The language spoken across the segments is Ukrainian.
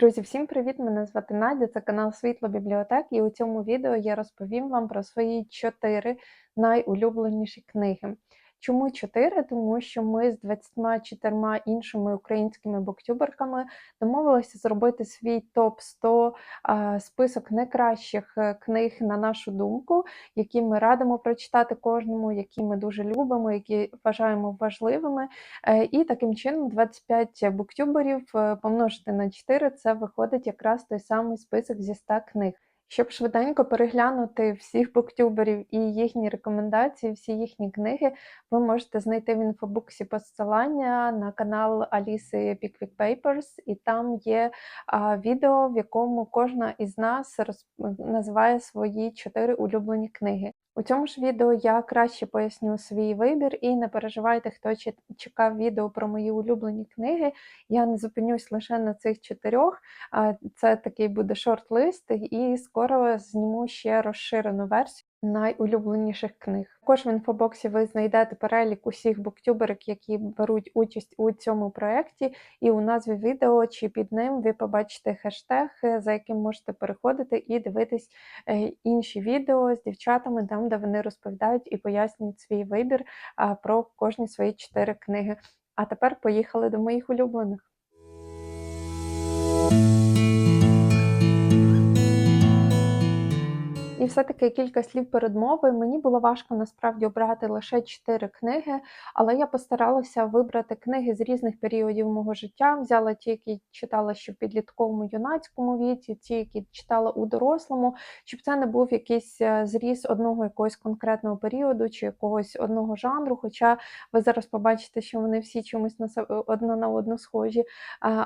Друзі, всім привіт! Мене звати Надя, це канал Світло Бібліотек, і у цьому відео я розповім вам про свої чотири найулюбленіші книги. Чому чотири? Тому що ми з 24 іншими українськими буктюберками домовилися зробити свій топ-100 список найкращих е, книг на нашу думку, які ми радимо прочитати кожному, які ми дуже любимо, які вважаємо важливими. Е, І таким чином 25 буктюберів е, помножити на 4 це виходить якраз той самий список зі 100 книг. Щоб швиденько переглянути всіх буктюберів і їхні рекомендації, всі їхні книги, ви можете знайти в інфобуксі посилання на канал Аліси Pickwick Papers, і там є а, відео, в якому кожна із нас роз... називає свої чотири улюблені книги. У цьому ж відео я краще поясню свій вибір, і не переживайте, хто чекав відео про мої улюблені книги. Я не зупинюсь лише на цих чотирьох. А, Це такий буде шорт-лист, і скоро зніму ще розширену версію найулюбленіших книг. Також в інфобоксі ви знайдете перелік усіх буктюберок, які беруть участь у цьому проєкті, і у назві відео чи під ним ви побачите хештег, е, за яким можете переходити і дивитись е, інші відео з дівчатами, там де вони розповідають і пояснюють свій вибір про кожні свої чотири книги. А тепер поїхали до моїх улюблених. І все-таки кілька слів передмови. Мені було важко насправді обрати лише чотири книги, але я постаралася вибрати книги з різних періодів мого життя. Взяла ті, які читала ще в підлітковому юнацькому віці, ті, які читала у дорослому, щоб це не був якийсь е, зріз одного якогось конкретного періоду чи якогось одного жанру. Хоча ви зараз побачите, що вони всі чомусь на одна на одну схожі.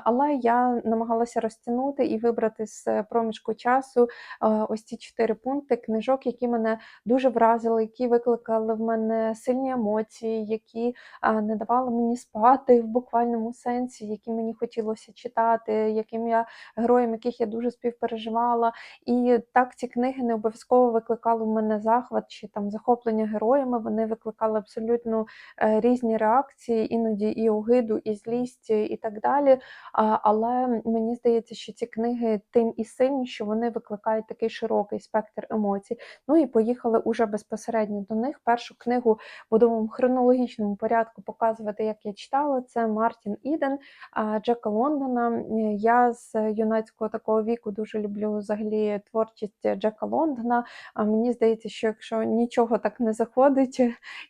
Але я намагалася розтягнути і вибрати з проміжку часу е, ось ці чотири пункти книжок, які мене дуже вразили, які викликали в мене сильні емоції, які не давали мені спати в буквальному сенсі, які мені хотілося читати, яким я героям, яких я дуже співпереживала. І так ці книги не обов'язково викликали в мене захват чи там захоплення героями. Вони викликали абсолютно е, різні реакції, іноді і огиду, і злість, і так далі. Але мені здається, що ці книги тим і сильні, що вони викликають такий широкий спектр емоцій. Ну і поїхали уже безпосередньо до них. Першу книгу вам в хронологічному порядку показувати, як я читала. Це Мартін Іден Джека Лондона. Е, Я з юнацького такого віку дуже люблю взагалі творчість Джека Лондона. А мені здається, що якщо нічого так не заходить,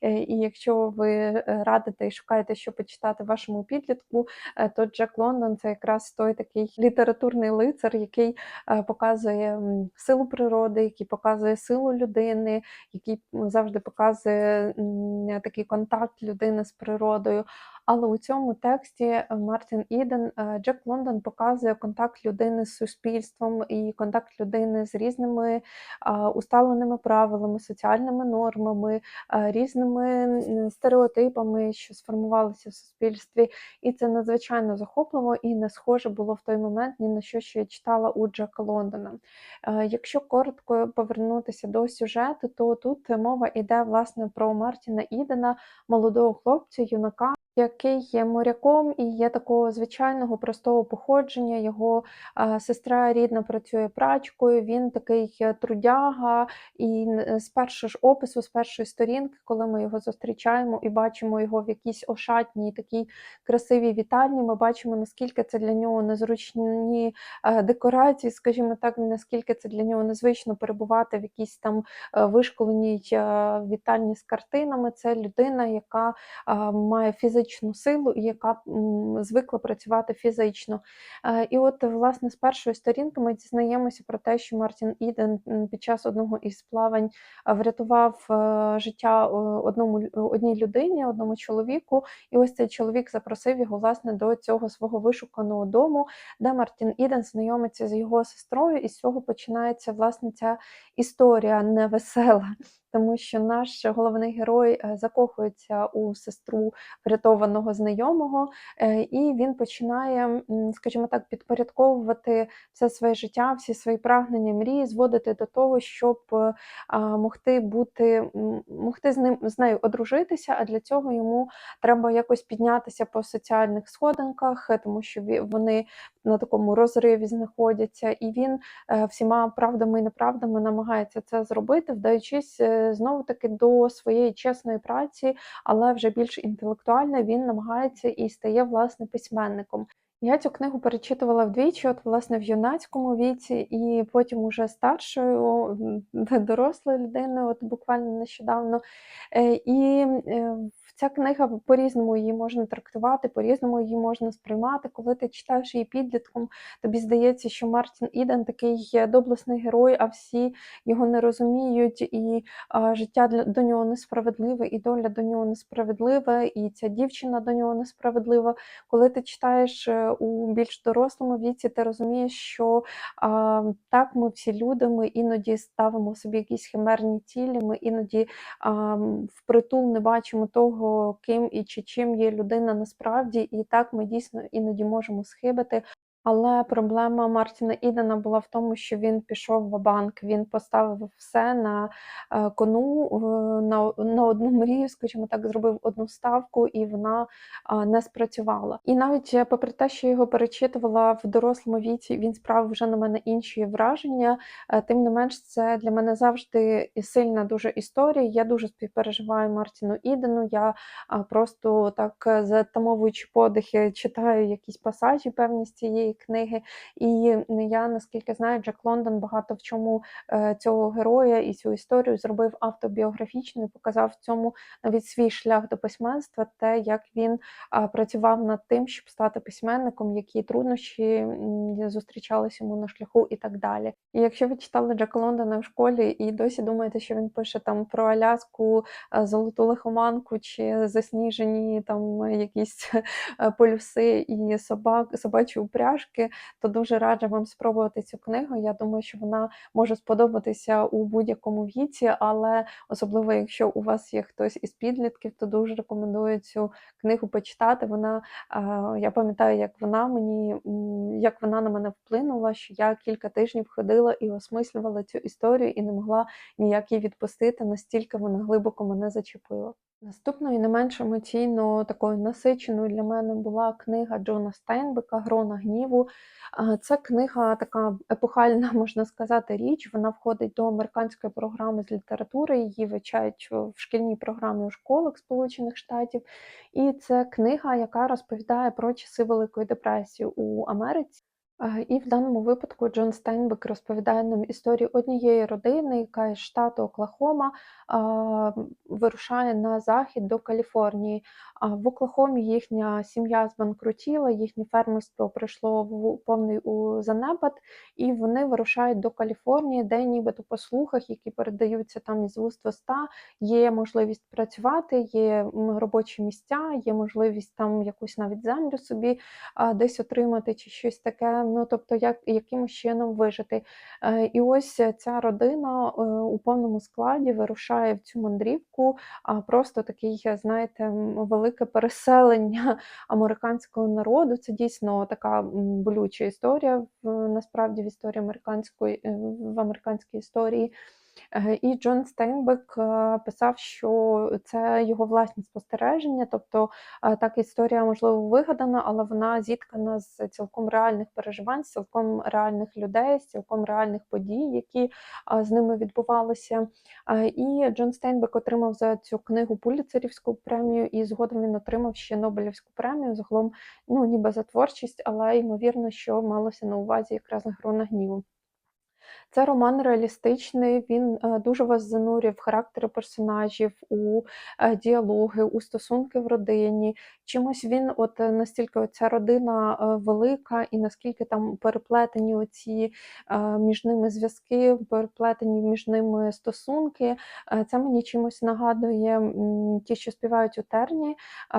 е, і якщо ви радите і шукаєте, що почитати вашому підлітку, е, то Джек Лондон це якраз той такий літературний лицар, який показує силу природи, який показує силу людини, який завжди показує такий контакт людини з природою. Але у цьому тексті е, Мартін Іден е, Джек Лондон показує контакт людини з суспільством і контакт людини з різними а, усталеними правилами, соціальними нормами, різними стереотипами, що сформувалися в суспільстві. І це надзвичайно захопливо і не схоже було в той момент ні на що, що я читала у Джека Лондона. Е, Якщо коротко повернутися до сюжету, то тут мова йде власне про Мартіна Ідена, молодого хлопця, юнака. Який є моряком і є такого звичайного простого походження. Його е, сестра рідна працює прачкою. Він такий е, трудяга, і з першого ж опису, з першої сторінки, коли ми його зустрічаємо і бачимо його в якійсь ошатній такій красивій вітальні, ми бачимо, наскільки це для нього незручні е, декорації, скажімо так, наскільки це для нього незвично перебувати в якійсь там е, вишколеній е, вітальні з картинами. Це людина, яка має фізичну силу яка звикла працювати фізично. Е, І от, власне, з першої сторінки ми дізнаємося про те, що Мартін Іден під час одного із плавань е, врятував е, життя одному одній людині, одному чоловіку. І ось цей чоловік запросив його власне до цього свого вишуканого дому, де Мартін Іден знайомиться з його сестрою, і з цього починається власне ця історія невесела. Тому що наш головний герой е, закохується у сестру врятованого знайомого, е, і він починає, скажімо так, підпорядковувати все своє життя, всі свої прагнення, мрії, зводити до того, щоб е, могти бути, могти з ним з нею одружитися. А для цього йому треба якось піднятися по соціальних сходинках, тому що вони на такому розриві знаходяться, і він всіма правдами і неправдами намагається це зробити, вдаючись знову таки до своєї чесної праці, але вже більш інтелектуально він намагається і стає власне письменником. Я цю книгу перечитувала вдвічі, от власне в юнацькому віці, і потім уже старшою дорослою людиною, от буквально нещодавно. Е, І е, ця книга по-різному її можна трактувати, по-різному її можна сприймати. Коли ти читаєш її підлітком, тобі здається, що Мартін Іден такий доблесний герой, а всі його не розуміють, і життя до нього несправедливе, і доля до нього несправедлива, і ця дівчина до нього несправедлива. Коли ти читаєш е, у більш дорослому віці, ти розумієш, що а, так, ми всі люди, ми іноді ставимо собі якісь химерні цілі, ми іноді а, впритул не бачимо того, ким і чи чим є людина насправді, і так ми дійсно іноді можемо схибити. Але проблема Мартіна Ідена була в тому, що він пішов ва-банк, він поставив все на е, кону, е, на, на одну мрію, скажімо так, зробив одну ставку, і вона не спрацювала. І навіть е, попри те, що його перечитувала в дорослому віці, він справив вже на мене інші враження. е, Тим не менш, це для мене завжди сильна дуже історія. Я дуже співпереживаю Мартіну Ідену. Я просто так е, затамовуючи подихи, читаю якісь пасажі певні з цієї книги. І я наскільки знаю, Джек Лондон багато в чому е, цього героя і цю історію зробив автобіографічною, показав в цьому навіть свій шлях до письменства, те, як він працював над тим, щоб стати письменником, які труднощі зустрічались йому на шляху і так далі. І якщо ви читали Джека Лондона в школі і досі думаєте, що він пише там про Аляску, е, золоту лихоманку чи засніжені там якісь е, полюси і собак, собачі упряжки, то дуже раджу вам спробувати цю книгу. Я думаю, що вона може сподобатися у будь-якому віці, але особливо якщо у вас є хтось із підлітків, то дуже рекомендую цю книгу почитати. Вона я пам'ятаю, як вона мені як вона на мене вплинула, що я кілька тижнів ходила і осмислювала цю історію і не могла ніяк її відпустити, настільки вона глибоко мене зачепила. Наступною не менш емоційно такою насиченою для мене була книга Джона Стейнбека Грона гніву. Це книга така епохальна, можна сказати, річ. Вона входить до американської програми з літератури. Її вивчають в шкільній програмі у школах Сполучених Штатів. І це книга, яка розповідає про часи Великої депресії у Америці. Е, І в даному випадку Джон Стейнбек розповідає нам історію однієї родини, яка із штату Оклахома вирушає на захід до Каліфорнії. В Оклахомі їхня сім'я збанкрутіла, їхнє фермерство прийшло в повний у занепад, і вони вирушають до Каліфорнії, де нібито по слухах, які передаються там із вуст в є можливість працювати, є робочі місця, є можливість там якусь навіть землю собі десь отримати чи щось таке. Ну тобто, як якимось чином вижити. Е, І ось ця родина е, у повному складі вирушає в цю мандрівку. А просто такий, знаєте, велике переселення американського народу. Це дійсно така болюча історія насправді в історії американської е, в американській історії. Е, І Джон Стейнбек е, писав, що це його власні спостереження, тобто е, так історія можливо вигадана, але вона зіткана з цілком реальних переживань, з цілком реальних людей, з цілком реальних подій, які з ними відбувалися. І Джон Стейнбек отримав за цю книгу Пуліцерівську премію, і згодом він отримав ще Нобелівську премію. Загалом, ну ніби за творчість, але ймовірно, що малося на увазі якраз грона гніву. Це роман реалістичний, він е, дуже вас занурює в характери персонажів, у е, діалоги, у стосунки в родині. Чимось він, от е, настільки ця родина велика, і наскільки там переплетені оці між ними зв'язки, переплетені між ними стосунки. Це мені чимось нагадує ті, що співають у терні,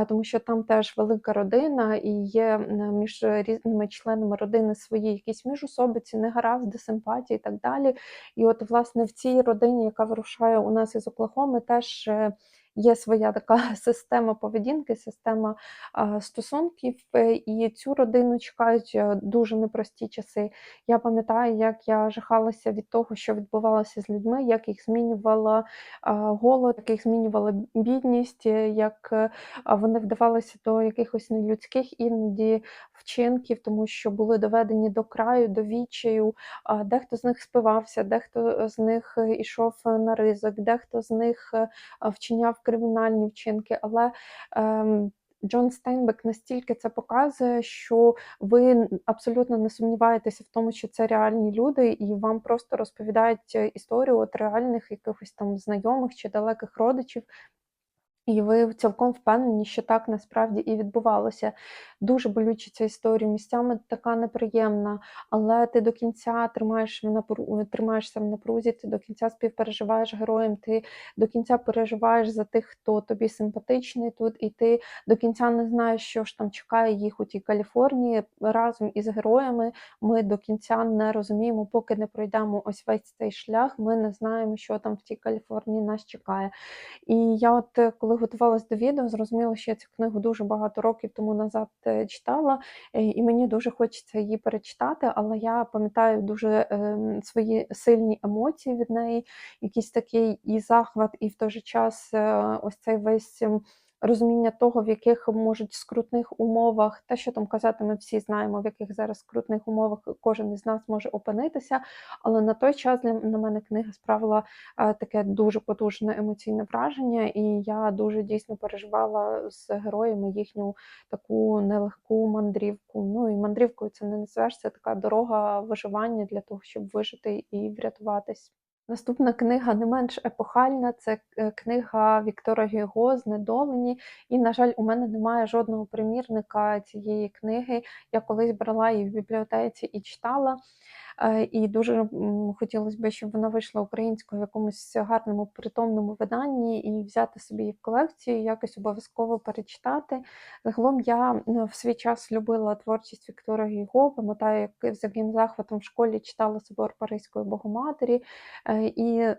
тому що там теж велика родина, і є між різними членами родини свої якісь міжособиці, негаразди, симпатії, і так далі. І от, власне, в цій родині, яка вирушає у нас із Оклахоми, теж е, є своя така система поведінки, система стосунків, е, і цю родину чекають е, дуже непрості часи. Я пам'ятаю, як я жахалася від того, що відбувалося з людьми, як їх змінювала голод, як їх змінювала бідність, е, як вони вдавалися до якихось нелюдських іноді вчинків, тому що були доведені до краю, до відчаю. Дехто з них спивався, дехто з них ішов на ризик, дехто з них вчиняв кримінальні вчинки. Але ем, Джон Стейнбек настільки це показує, що ви абсолютно не сумніваєтеся в тому, що це реальні люди, і вам просто розповідають е, історію от реальних якихось там знайомих чи далеких родичів. І ви цілком впевнені, що так насправді і відбувалося. Дуже болюча ця історія, місцями така неприємна, але ти до кінця тримаєш в напру... тримаєшся в напрузі, ти до кінця співпереживаєш героям, ти до кінця переживаєш за тих, хто тобі симпатичний тут, і ти до кінця не знаєш, що ж там чекає їх у тій Каліфорнії. Разом із героями ми до кінця не розуміємо, поки не пройдемо ось весь цей шлях. Ми не знаємо, що там в тій Каліфорнії нас чекає. І я, от е, коли готувалась до відео, зрозуміла, що я цю книгу дуже багато років тому назад е, читала, е, і мені дуже хочеться її перечитати, але я пам'ятаю дуже ем, свої сильні емоції від неї, якийсь такий і захват, і в той же час е, ось цей весь. Розуміння того, в яких можуть скрутних умовах, те, що там казати, ми всі знаємо, в яких зараз скрутних умовах кожен із нас може опинитися. Але на той час для на мене книга справила е, таке дуже потужне емоційне враження, і я дуже дійсно переживала з героями їхню таку нелегку мандрівку. Ну і мандрівкою це не називаєш, це така дорога виживання для того, щоб вижити і врятуватись. Наступна книга не менш епохальна. Це е, книга Віктора Гюго «Знедолені». І, на жаль, у мене немає жодного примірника цієї книги. Я колись брала її в бібліотеці і читала. Е, І дуже хотілося б, щоб вона вийшла українською в якомусь гарному притомному виданні і взяти собі її в колекцію, якось обов'язково перечитати. Загалом я в свій час любила творчість Віктора Гюго, пам'ятаю, як з яким захватом в школі читала собор Паризької Богоматері. Е, І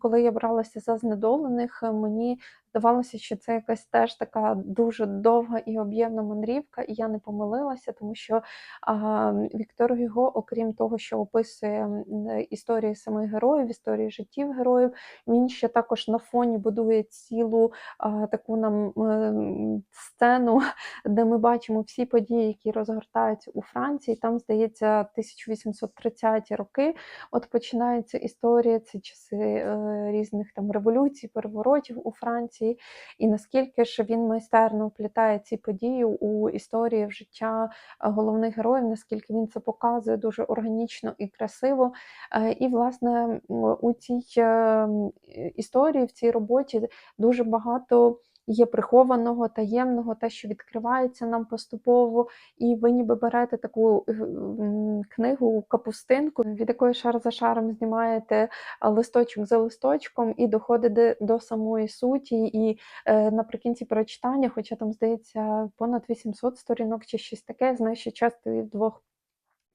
коли я бралася за знедолених, е, мені здавалося, що це якась теж така дуже довга і об'ємна мандрівка, і я не помилилася, тому що а, Віктор Гюго, окрім того, що описує історії самих героїв, історії життів героїв, він ще також на фоні будує цілу а, таку нам сцену, де ми бачимо всі події, які розгортаються у Франції. Там, здається, 1830-ті роки. От починається історія, це часи е, різних там революцій, переворотів у Франції, і наскільки ж він майстерно вплітає ці події у історії в життя е, головних героїв, наскільки він це показує дуже органічно і красиво. Е, І, власне, у цій е, історії, в цій роботі дуже багато. Є прихованого, таємного, те, що відкривається нам поступово, і ви ніби берете таку е, книгу, капустинку, від якої шар за шаром знімаєте листочок за листочком і доходите до самої суті. І е, наприкінці прочитання, хоча там здається понад 800 сторінок чи щось таке, знаю, що часто і двох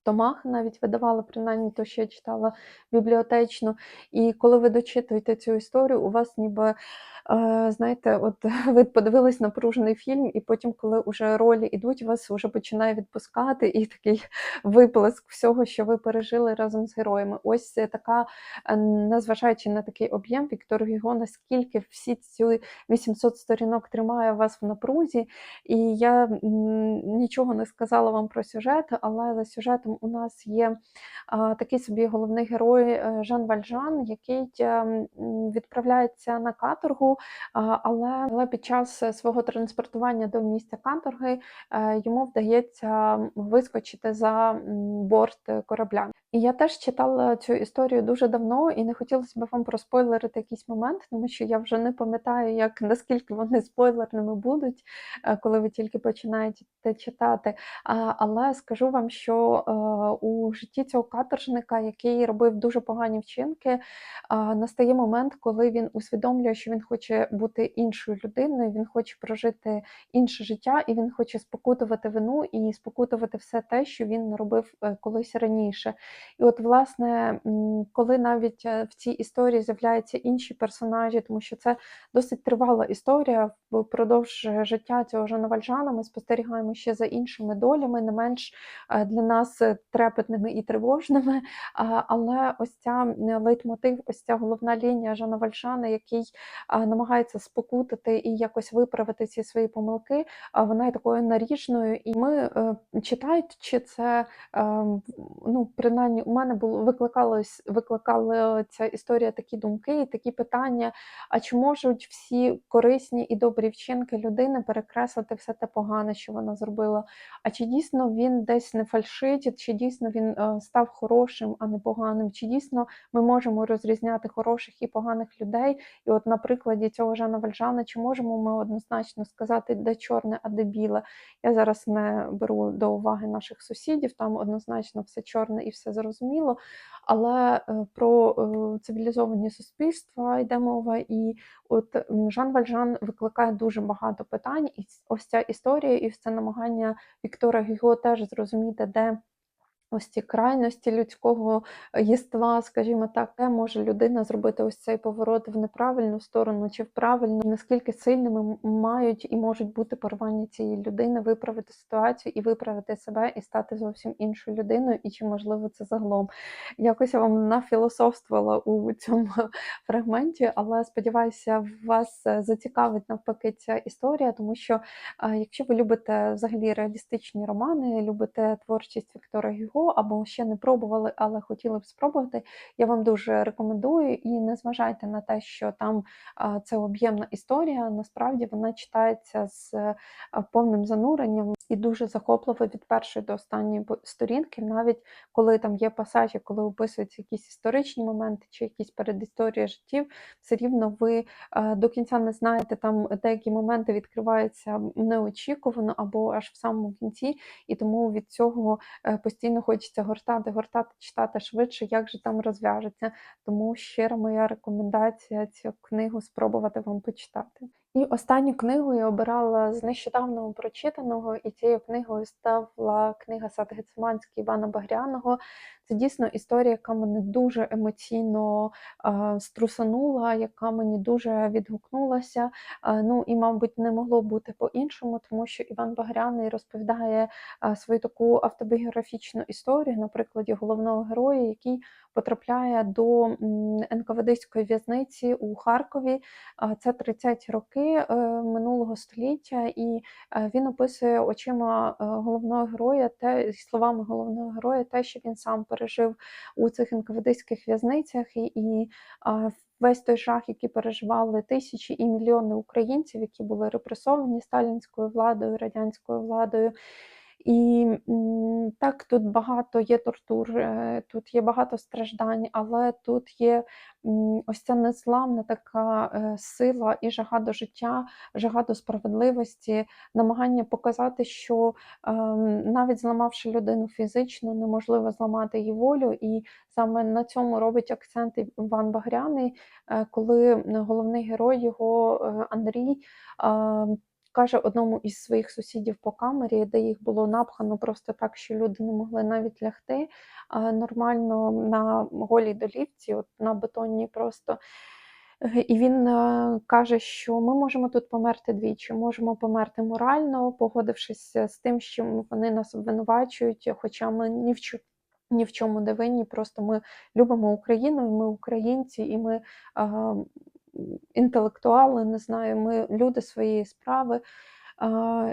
томах навіть видавали, принаймні то, що я читала бібліотечно. І коли ви дочитуєте цю історію, у вас ніби, е, знаєте, от ви подивились напружений фільм, і потім, коли вже ролі йдуть, вас вже починає відпускати, і такий виплеск всього, що ви пережили разом з героями. Ось така, е, незважаючи на такий об'єм, Віктор Гюго, наскільки всі ці 800 сторінок тримає вас в напрузі. І я нічого не сказала вам про сюжет, але за сюжетом у нас є такий собі головний герой е, Жан Вальжан, який е, відправляється на каторгу, але, але під час свого транспортування до місця каторги е, йому вдається вискочити за борт корабля. І я теж читала цю історію дуже давно, і не хотілося б вам проспойлерити якийсь момент, тому що я вже не пам'ятаю, як наскільки вони спойлерними будуть, коли ви тільки починаєте читати. Але скажу вам, що у у житті цього каторжника, який робив дуже погані вчинки, настає момент, коли він усвідомлює, що він хоче бути іншою людиною, він хоче прожити інше життя, і він хоче спокутувати вину і спокутувати все те, що він наробив е, колись раніше. І от, власне, коли навіть е, в цій історії з'являються інші персонажі, тому що це досить тривала історія впродовж життя цього Жана Вальжана, ми спостерігаємо ще за іншими долями, не менш е, для нас е, трепетними і тривожними. Але ось ця е, лейтмотив, ось ця головна лінія Жана Вальжана, який намагається спокутати і якось виправити ці свої помилки, вона є такою наріжною. І ми, е, читаючи це, е, ну, принаймні, у мене було викликалось, викликала ця історія такі думки і такі питання: а чи можуть всі корисні і добрі вчинки людини перекреслити все те погане, що вона зробила? А чи дійсно він десь не фальшить, чи дійсно він е, став хорошим, а не поганим? Чи дійсно ми можемо розрізняти хороших і поганих людей? І от на прикладі цього Жана Вальжана, чи можемо ми однозначно сказати, де чорне, а де біле? Я зараз не беру до уваги наших сусідів, там однозначно все чорне і все зрозуміло. Але е, про е, цивілізовані суспільства йде мова, і от Жан Вальжан викликає дуже багато питань, і ось ця історія, і це намагання Віктора Гюго теж зрозуміти, де ось ці крайності людського е, єства, скажімо так, де може людина зробити ось цей поворот в неправильну сторону чи в правильну, наскільки сильними мають і можуть бути порвання цієї людини, виправити ситуацію і виправити себе, і стати зовсім іншою людиною, і чи можливо це загалом. Якось я вам нафілософствувала у цьому фрагменті, але сподіваюся, вас е, зацікавить навпаки ця історія, тому що е, якщо ви любите взагалі реалістичні романи, любите творчість Віктора Гюго, або ще не пробували, але хотіли б спробувати, я вам дуже рекомендую і не зважайте на те, що там це об'ємна історія. Насправді вона читається з е, повним зануренням і дуже захопливо від першої до останньої сторінки, навіть коли там є пасажі, коли описуються якісь історичні моменти чи якісь передісторії життів, все рівно ви е, до кінця не знаєте, там деякі моменти відкриваються неочікувано або аж в самому кінці, і тому від цього е, постійно хочеться гортати, гортати, читати швидше, як же там розв'яжеться. Тому щира моя рекомендація цю книгу спробувати вам почитати. І останню книгу я обирала з нещодавно прочитаного, і цією книгою стала книга Сад Гециманський Івана Багряного. Це дійсно історія, яка мене дуже емоційно е, струсанула, яка мені дуже відгукнулася. Е, ну і, мабуть, не могло бути по-іншому, тому що Іван Багряний розповідає е, свою таку автобіографічну історію на прикладі головного героя, який потрапляє до НКВДської в'язниці у Харкові. Це 30 роки е, минулого століття, і е, він описує очима е, головного героя, те словами головного героя, те, що він сам пережив у цих НКВДських в'язницях, і, і весь той жах, який переживали тисячі і мільйони українців, які були репресовані сталінською владою, радянською владою. І так, тут багато є тортур, е, тут є багато страждань, але тут є ось ця незламна така е, сила і жага до життя, жага до справедливості, намагання показати, що ем, навіть зламавши людину фізично, неможливо зламати її волю. І саме на цьому робить акцент Іван Багряний, е, коли головний герой його Андрій. Е, Каже одному із своїх сусідів по камері, де їх було напхано просто так, що люди не могли навіть лягти нормально на голій долівці, от на бетонній просто. Е, І він е, каже, що ми можемо тут померти двічі. Можемо померти морально, погодившись з тим, що вони нас обвинувачують, хоча ми ні в чому. Ні в чому не винні, просто ми любимо Україну, ми українці, і ми а, інтелектуали, не знаю, ми люди своєї справи.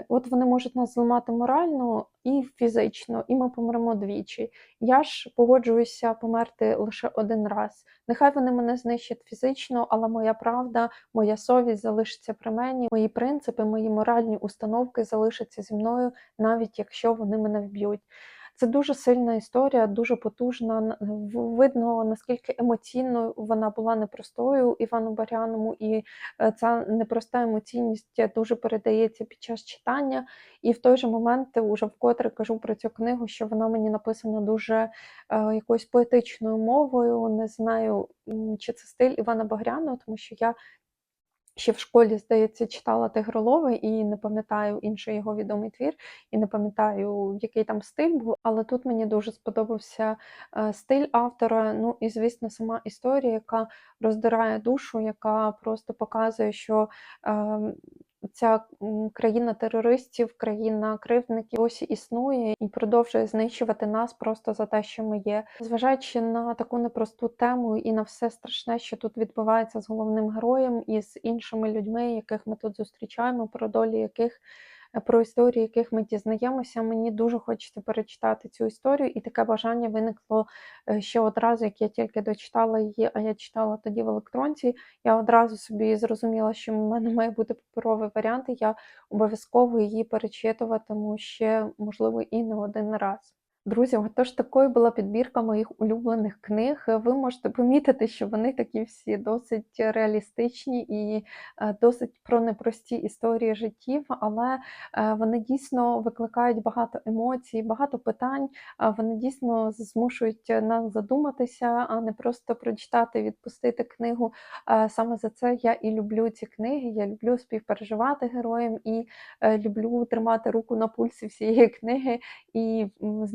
От вони можуть нас зламати морально і фізично, і ми помремо двічі. Я ж погоджуюся померти лише один раз. Нехай вони мене знищать фізично, але моя правда, моя совість залишиться при мені, мої принципи, мої моральні установки залишаться зі мною, навіть якщо вони мене вб'ють. Це дуже сильна історія, дуже потужна. Видно, наскільки емоційно вона була непростою Івану Баряному, і е, ця непроста емоційність дуже передається під час читання. І в той же момент уже вкотре кажу про цю книгу, що вона мені написана дуже е, якоюсь поетичною мовою. Не знаю, чи це стиль Івана Багряного, тому що я ще в школі, здається, читала Тигролова і не пам'ятаю інший його відомий твір, і не пам'ятаю, який там стиль був. Але тут мені дуже сподобався е, стиль автора. Ну і звісно, сама історія, яка роздирає душу, яка просто показує, що. е, Ця країна терористів, країна кривдників ось існує і продовжує знищувати нас просто за те, що ми є. Зважаючи на таку непросту тему і на все страшне, що тут відбувається з головним героєм і з іншими людьми, яких ми тут зустрічаємо, про долі яких про історії, яких ми дізнаємося. Мені дуже хочеться перечитати цю історію, і таке бажання виникло е, ще одразу, як я тільки дочитала її, а я читала тоді в електронці. Я одразу собі зрозуміла, що в мене має бути паперовий варіант, і я обов'язково її перечитуватиму ще, можливо, і не один раз. Друзі, отож такою була підбірка моїх улюблених книг. Ви можете помітити, що вони такі всі досить реалістичні і е, досить про непрості історії життів, але е, вони дійсно викликають багато емоцій, багато питань. Вони дійсно змушують нас задуматися, а не просто прочитати, відпустити книгу. Саме за це я і люблю ці книги. Я люблю співпереживати героям і е, люблю тримати руку на пульсі всієї книги і з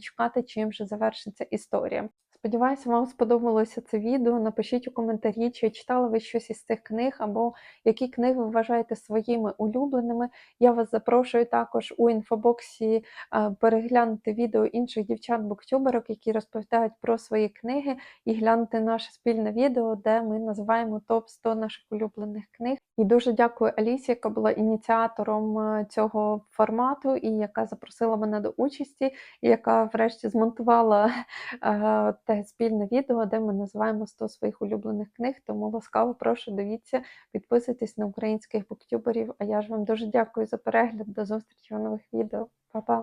чекати, чим же завершиться історія. Сподіваюся, вам сподобалося це відео. Напишіть у коментарі, чи читали ви щось із цих книг, або які книги ви вважаєте своїми улюбленими. Я вас запрошую також у інфобоксі е, переглянути відео інших дівчат-буктюберок, які розповідають про свої книги, і глянути наше спільне відео, де ми називаємо топ 100 наших улюблених книг. І дуже дякую Алісі, яка була ініціатором е, цього формату і яка запросила мене до участі, і яка врешті змонтувала е, те спільне відео, де ми називаємо 100 своїх улюблених книг. Тому ласкаво прошу дивіться, підписуйтесь на українських буктюберів. А я ж вам дуже дякую за перегляд. До зустрічі у нових відео. Па-па!